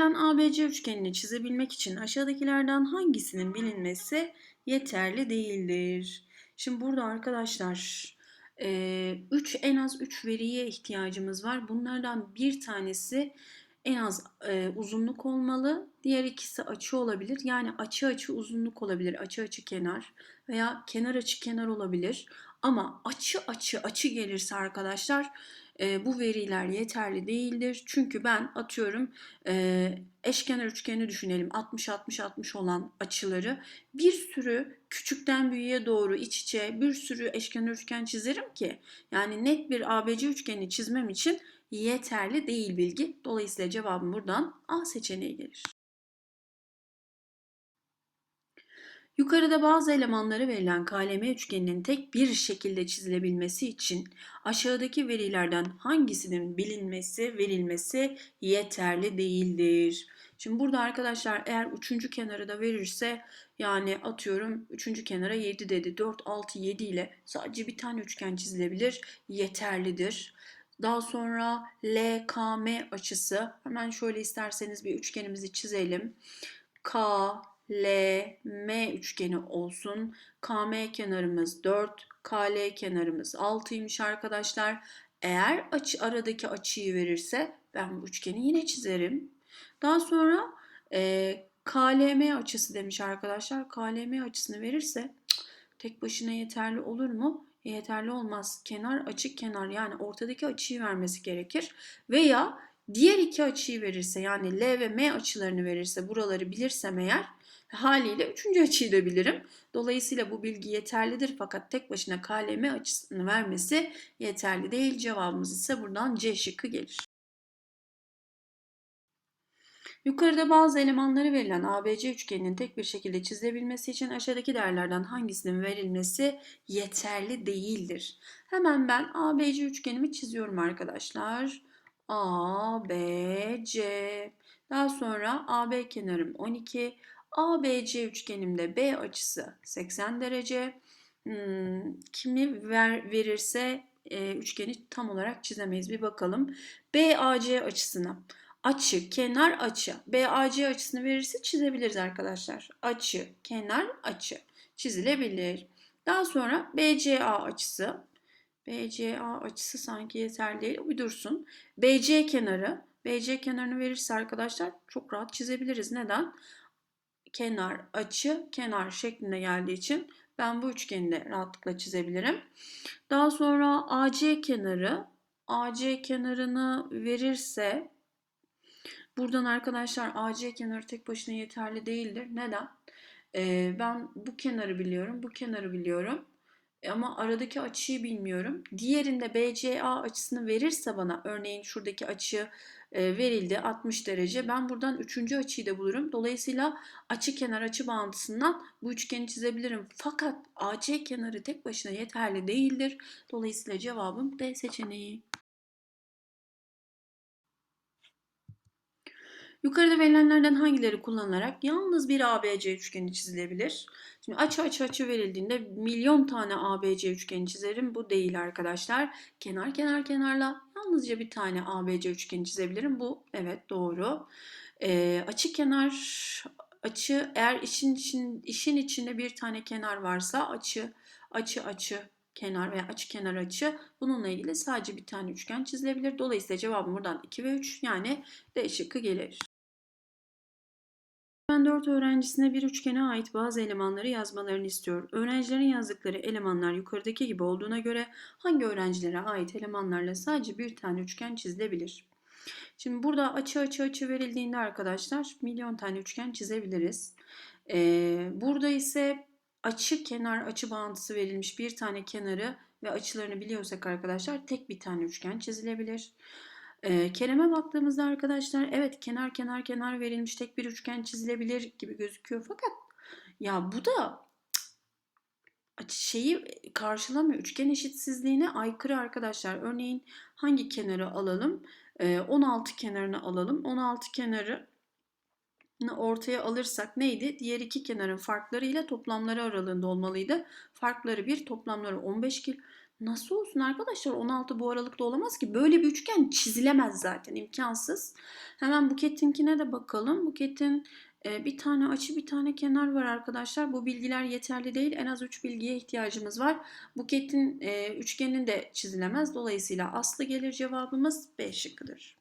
verilen ABC üçgenini çizebilmek için aşağıdakilerden hangisinin bilinmesi yeterli değildir? Şimdi burada arkadaşlar 3 en az 3 veriye ihtiyacımız var. Bunlardan bir tanesi en az e, uzunluk olmalı. Diğer ikisi açı olabilir. Yani açı açı uzunluk olabilir. Açı açı kenar veya kenar açı kenar olabilir. Ama açı açı açı gelirse arkadaşlar e, bu veriler yeterli değildir. Çünkü ben atıyorum e, eşkenar üçgeni düşünelim 60-60-60 olan açıları bir sürü küçükten büyüğe doğru iç içe bir sürü eşkenar üçgen çizerim ki yani net bir ABC üçgeni çizmem için yeterli değil bilgi. Dolayısıyla cevabım buradan A seçeneği gelir. Yukarıda bazı elemanları verilen KLM üçgeninin tek bir şekilde çizilebilmesi için aşağıdaki verilerden hangisinin bilinmesi, verilmesi yeterli değildir. Şimdi burada arkadaşlar eğer üçüncü kenarı da verirse yani atıyorum üçüncü kenara 7 dedi. 4, 6, 7 ile sadece bir tane üçgen çizilebilir. Yeterlidir. Daha sonra LKM açısı. Hemen şöyle isterseniz bir üçgenimizi çizelim. K, L, M üçgeni olsun. KM kenarımız 4, KL kenarımız 6'ymış arkadaşlar. Eğer açı, aradaki açıyı verirse ben bu üçgeni yine çizerim. Daha sonra e, KLM açısı demiş arkadaşlar. KLM açısını verirse tek başına yeterli olur mu? yeterli olmaz. Kenar açık kenar yani ortadaki açıyı vermesi gerekir. Veya diğer iki açıyı verirse yani L ve M açılarını verirse buraları bilirsem eğer haliyle üçüncü açıyı da bilirim. Dolayısıyla bu bilgi yeterlidir fakat tek başına KLM açısını vermesi yeterli değil. Cevabımız ise buradan C şıkkı gelir. Yukarıda bazı elemanları verilen ABC üçgeninin tek bir şekilde çizilebilmesi için aşağıdaki değerlerden hangisinin verilmesi yeterli değildir. Hemen ben ABC üçgenimi çiziyorum arkadaşlar. A, B, C. Daha sonra AB kenarım 12. ABC üçgenimde B açısı 80 derece. Hmm, kimi ver, verirse e, üçgeni tam olarak çizemeyiz. Bir bakalım. BAC açısına. Açı, kenar, açı. BAC açısını verirse çizebiliriz arkadaşlar. Açı, kenar, açı çizilebilir. Daha sonra BCA açısı. BCA açısı sanki yeterli değil. Bir dursun. BC kenarı. BC kenarını verirse arkadaşlar çok rahat çizebiliriz. Neden? Kenar, açı, kenar şeklinde geldiği için ben bu üçgeni de rahatlıkla çizebilirim. Daha sonra AC kenarı. AC kenarını verirse Buradan arkadaşlar AC kenarı tek başına yeterli değildir. Neden? Ee, ben bu kenarı biliyorum, bu kenarı biliyorum. E, ama aradaki açıyı bilmiyorum. Diğerinde BCA açısını verirse bana, örneğin şuradaki açı e, verildi 60 derece. Ben buradan üçüncü açıyı da bulurum. Dolayısıyla açı kenar açı bağıntısından bu üçgeni çizebilirim. Fakat AC kenarı tek başına yeterli değildir. Dolayısıyla cevabım D seçeneği. Yukarıda verilenlerden hangileri kullanılarak yalnız bir ABC üçgeni çizilebilir? Şimdi açı açı açı verildiğinde milyon tane ABC üçgeni çizerim. Bu değil arkadaşlar. Kenar kenar kenarla yalnızca bir tane ABC üçgeni çizebilirim. Bu evet doğru. Ee, açı kenar açı eğer işin, için, işin içinde bir tane kenar varsa açı açı açı kenar veya açı kenar açı bununla ilgili sadece bir tane üçgen çizilebilir. Dolayısıyla cevabım buradan 2 ve 3 yani D şıkkı gelir. Ben 4 öğrencisine bir üçgene ait bazı elemanları yazmalarını istiyor. Öğrencilerin yazdıkları elemanlar yukarıdaki gibi olduğuna göre hangi öğrencilere ait elemanlarla sadece bir tane üçgen çizilebilir? Şimdi burada açı açı açı verildiğinde arkadaşlar milyon tane üçgen çizebiliriz. Ee, burada ise açı kenar açı bağıntısı verilmiş bir tane kenarı ve açılarını biliyorsak arkadaşlar tek bir tane üçgen çizilebilir. Ee, Kerem'e baktığımızda arkadaşlar evet kenar kenar kenar verilmiş tek bir üçgen çizilebilir gibi gözüküyor fakat ya bu da şeyi karşılamıyor. Üçgen eşitsizliğine aykırı arkadaşlar. Örneğin hangi kenarı alalım? Ee, 16 kenarını alalım. 16 kenarı ortaya alırsak neydi? Diğer iki kenarın farkları ile toplamları aralığında olmalıydı. Farkları 1, toplamları 15 kil Nasıl olsun arkadaşlar? 16 bu aralıkta olamaz ki. Böyle bir üçgen çizilemez zaten. imkansız. Hemen Buket'inkine de bakalım. Buket'in e, bir tane açı bir tane kenar var arkadaşlar. Bu bilgiler yeterli değil. En az 3 bilgiye ihtiyacımız var. Buket'in e, üçgenin de çizilemez. Dolayısıyla aslı gelir cevabımız B şıkkıdır.